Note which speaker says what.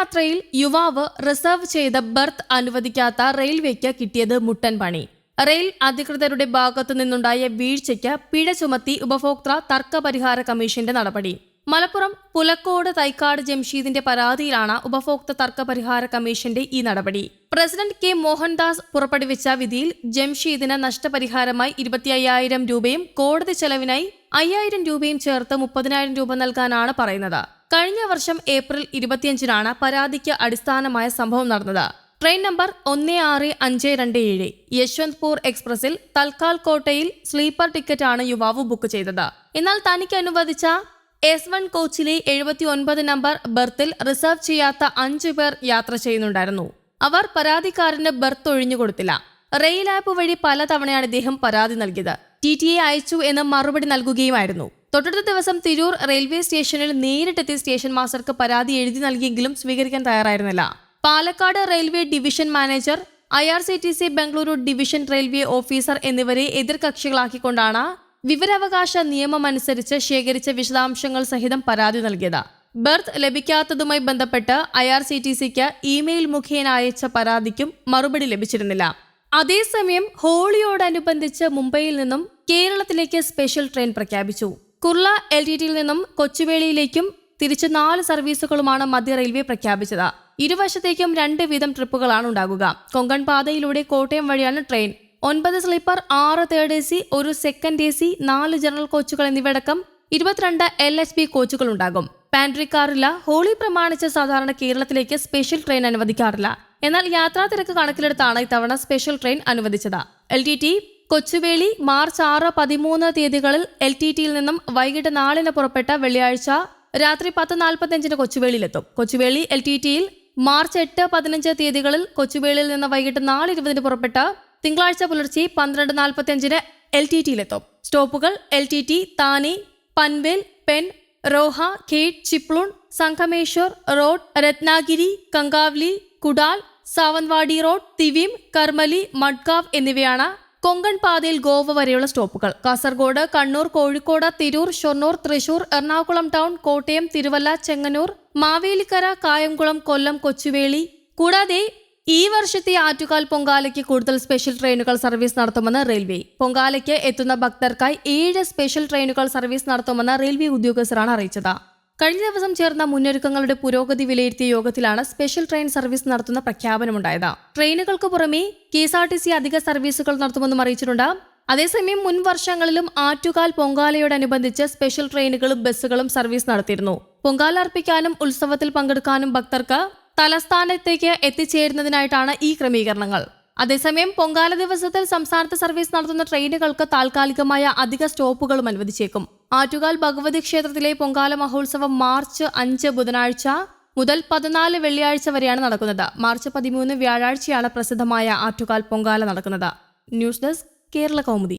Speaker 1: യാത്രയിൽ യുവാവ് റിസർവ് ചെയ്ത ബർത്ത് അനുവദിക്കാത്ത റെയിൽവേക്ക് കിട്ടിയത് മുട്ടൻ പണി. റെയിൽ അധികൃതരുടെ ഭാഗത്തു നിന്നുണ്ടായ വീഴ്ചയ്ക്ക് പിഴ ചുമത്തി ഉപഭോക്തൃ തർക്കപരിഹാര കമ്മീഷന്റെ നടപടി. മലപ്പുറം പുലക്കോട് തൈക്കാട് ജംഷീദിന്റെ പരാതിയിലാണ് ഉപഭോക്തൃ തർക്ക പരിഹാര കമ്മീഷന്റെ ഈ നടപടി. പ്രസിഡന്റ് കെ മോഹൻദാസ് പുറപ്പെടുവിച്ച വിധിയിൽ ജംഷീദിന് നഷ്ടപരിഹാരമായി ഇരുപത്തി അയ്യായിരം രൂപയും കോടതി ചെലവിനായി അയ്യായിരം രൂപയും ചേർത്ത് മുപ്പതിനായിരം രൂപ നൽകാനാണ് പറയുന്നത്. കഴിഞ്ഞ വർഷം ഏപ്രിൽ ഇരുപത്തിയഞ്ചിനാണ് പരാതിക്ക് അടിസ്ഥാനമായ സംഭവം നടന്നത്. ട്രെയിൻ നമ്പർ ഒന്ന് ആറ് അഞ്ച് രണ്ട് ഏഴ് യശ്വന്ത്പൂർ എക്സ്പ്രസിൽ തൽക്കാൽ കോട്ടയിൽ സ്ലീപ്പർ ടിക്കറ്റാണ് യുവാവ് ബുക്ക് ചെയ്തത്. എന്നാൽ തനിക്ക് അനുവദിച്ച എസ് വൺ കോച്ചിലെ എഴുപത്തി ഒൻപത് നമ്പർ ബർത്തിൽ റിസർവ് ചെയ്യാത്ത അഞ്ചു പേർ യാത്ര ചെയ്യുന്നുണ്ടായിരുന്നു. അവർ പരാതിക്കാരന് ബർത്ത് ഒഴിഞ്ഞുകൊടുത്തില്ല റെയിൽ ആപ്പ് വഴി പലതവണയാണ് ഇദ്ദേഹം പരാതി നൽകിയത്. ടി ടി എ അയച്ചു എന്ന് മറുപടി നൽകുകയുമായിരുന്നു. തൊട്ടടുത്ത ദിവസം തിരൂർ റെയിൽവേ സ്റ്റേഷനിൽ നേരിട്ടെത്തി സ്റ്റേഷൻ മാസ്റ്റർക്ക് പരാതി എഴുതി നൽകിയെങ്കിലും സ്വീകരിക്കാൻ തയ്യാറായിരുന്നില്ല. Palakkad railway division manager I R C T C Bengaluru division railway officer എന്നിവരെ എതിർകക്ഷികളാക്കിക്കൊണ്ടാണ് വിവരാവകാശ നിയമമനുസരിച്ച് ശേഖരിച്ച വിശദാംശങ്ങൾ സഹിതം പരാതി നൽകിയത്. ബർത്ത് ലഭിക്കാത്തതുമായി ബന്ധപ്പെട്ട് ഐ ആർ സി ടി സിക്ക് ഇമെയിൽ മുഖേന അയച്ച പരാതിക്കും മറുപടി ലഭിച്ചിരുന്നില്ല. അതേസമയം ഹോളിയോടനുബന്ധിച്ച് മുംബൈയിൽ നിന്നും കേരളത്തിലേക്ക് സ്പെഷ്യൽ ട്രെയിൻ പ്രഖ്യാപിച്ചു. കുർള എൽ ടി ടിയിൽ നിന്നും കൊച്ചുവേളിയിലേക്കും തിരിച്ച് നാല് സർവീസുകളുമാണ് മധ്യ റെയിൽവേ പ്രഖ്യാപിച്ചത്. ഇരുവശത്തേക്കും രണ്ട് വീതം ട്രിപ്പുകളാണ് ഉണ്ടാകുക. കൊങ്കൺ പാതയിലൂടെ കോട്ടയം വഴിയാണ് ട്രെയിൻ. ഒൻപത് സ്ലീപ്പർ ആറ് തേർഡ് എ സി ഒരു സെക്കൻഡ് എ സി നാല് ജനറൽ കോച്ചുകൾ എന്നിവയടക്കം ഇരുപത്തിരണ്ട് എൽ എച്ച് പി കോച്ചുകൾ ഉണ്ടാകും. പാൻട്രി കാറില്ല ഹോളി പ്രമാണിച്ച് സാധാരണ കേരളത്തിലേക്ക് സ്പെഷ്യൽ ട്രെയിൻ അനുവദിക്കാറില്ല. എന്നാൽ യാത്രാ തിരക്ക് കണക്കിലെടുത്താണ് ഇത്തവണ സ്പെഷ്യൽ ട്രെയിൻ അനുവദിച്ചത്. L T T Kochuveli March ആറ് പതിമൂന്ന് തീയതികളിൽ എൽ ടി ടിയിൽ നിന്നും വൈകിട്ട് നാലിന് പുറപ്പെട്ട വെള്ളിയാഴ്ച രാത്രി പത്ത് നാൽപ്പത്തിയഞ്ചിന് കൊച്ചുവേളിയിലെത്തും. കൊച്ചുവേളി എൽ ടി ടിയിൽ മാർച്ച് എട്ട് പതിനഞ്ച് തീയതികളിൽ കൊച്ചുവേളിയിൽ നിന്ന് വൈകിട്ട് നാല് ഇരുപതിന് പുറപ്പെട്ട തിങ്കളാഴ്ച പുലർച്ചെ പന്ത്രണ്ട് നാൽപ്പത്തിയഞ്ചിന് എൽ ടി ടിയിലെത്തും. സ്റ്റോപ്പുകൾ L T T Thane Panvel Pen Roha Khed Chiplun Sangameshwar road Ratnagiri Kankavli Kudal Sawantwadi road Thivim Karmali Madgaon എന്നിവയാണ് കൊങ്കൺ പാതയിൽ ഗോവ വരെയുള്ള സ്റ്റോപ്പുകൾ. കാസർഗോഡ് കണ്ണൂർ കോഴിക്കോട് തിരൂർ ഷൊർണൂർ തൃശൂർ എറണാകുളം ടൗൺ കോട്ടയം തിരുവല്ല ചെങ്ങന്നൂർ മാവേലിക്കര കായംകുളം കൊല്ലം കൊച്ചുവേളി. കൂടാതെ ഈ വർഷത്തെ ആറ്റുകാൽ പൊങ്കാലയ്ക്ക് കൂടുതൽ സ്പെഷ്യൽ ട്രെയിനുകൾ സർവീസ് നടത്തുമെന്ന് റെയിൽവേ. പൊങ്കാലയ്ക്ക് എത്തുന്ന ഭക്തർക്കായി ഏഴ് സ്പെഷ്യൽ ട്രെയിനുകൾ സർവീസ് നടത്തുമെന്ന് റെയിൽവേ ഉദ്യോഗസ്ഥരാണ് അറിയിച്ചത്. കഴിഞ്ഞ ദിവസം ചേർന്ന മുന്നൊരുക്കങ്ങളുടെ പുരോഗതി വിലയിരുത്തിയ യോഗത്തിലാണ് സ്പെഷ്യൽ ട്രെയിൻ സർവീസ് നടത്തുന്ന പ്രഖ്യാപനമുണ്ടായത്. ട്രെയിനുകൾക്ക് പുറമെ K S R T C അധിക സർവീസുകൾ നടത്തുമെന്നും അറിയിച്ചിട്ടുണ്ട്. അതേസമയം മുൻ വർഷങ്ങളിലും ആറ്റുകാൽ പൊങ്കാലയോടനുബന്ധിച്ച് സ്പെഷ്യൽ ട്രെയിനുകളും ബസ്സുകളും സർവീസ് നടത്തിയിരുന്നു. പൊങ്കാല അർപ്പിക്കാനും ഉത്സവത്തിൽ പങ്കെടുക്കാനും ഭക്തർക്ക് തലസ്ഥാനത്തേക്ക് എത്തിച്ചേരുന്നതിനായിട്ടാണ് ഈ ക്രമീകരണങ്ങൾ. അതേസമയം പൊങ്കാല ദിവസത്തിൽ സംസ്ഥാനത്ത് സർവീസ് നടത്തുന്ന ട്രെയിനുകൾക്ക് താൽക്കാലികമായ അധിക സ്റ്റോപ്പുകളും അനുവദിച്ചേക്കും. ആറ്റുകാൽ ഭഗവതി ക്ഷേത്രത്തിലെ പൊങ്കാല മഹോത്സവം മാർച്ച് അഞ്ച് ബുധനാഴ്ച മുതൽ പതിനാല് വെള്ളിയാഴ്ച വരെയാണ് നടക്കുന്നത്. മാർച്ച് പതിമൂന്ന് വ്യാഴാഴ്ചയാണ് പ്രസിദ്ധമായ ആറ്റുകാൽ പൊങ്കാല നടക്കുന്നത്. News desk Kerala Kaumudi.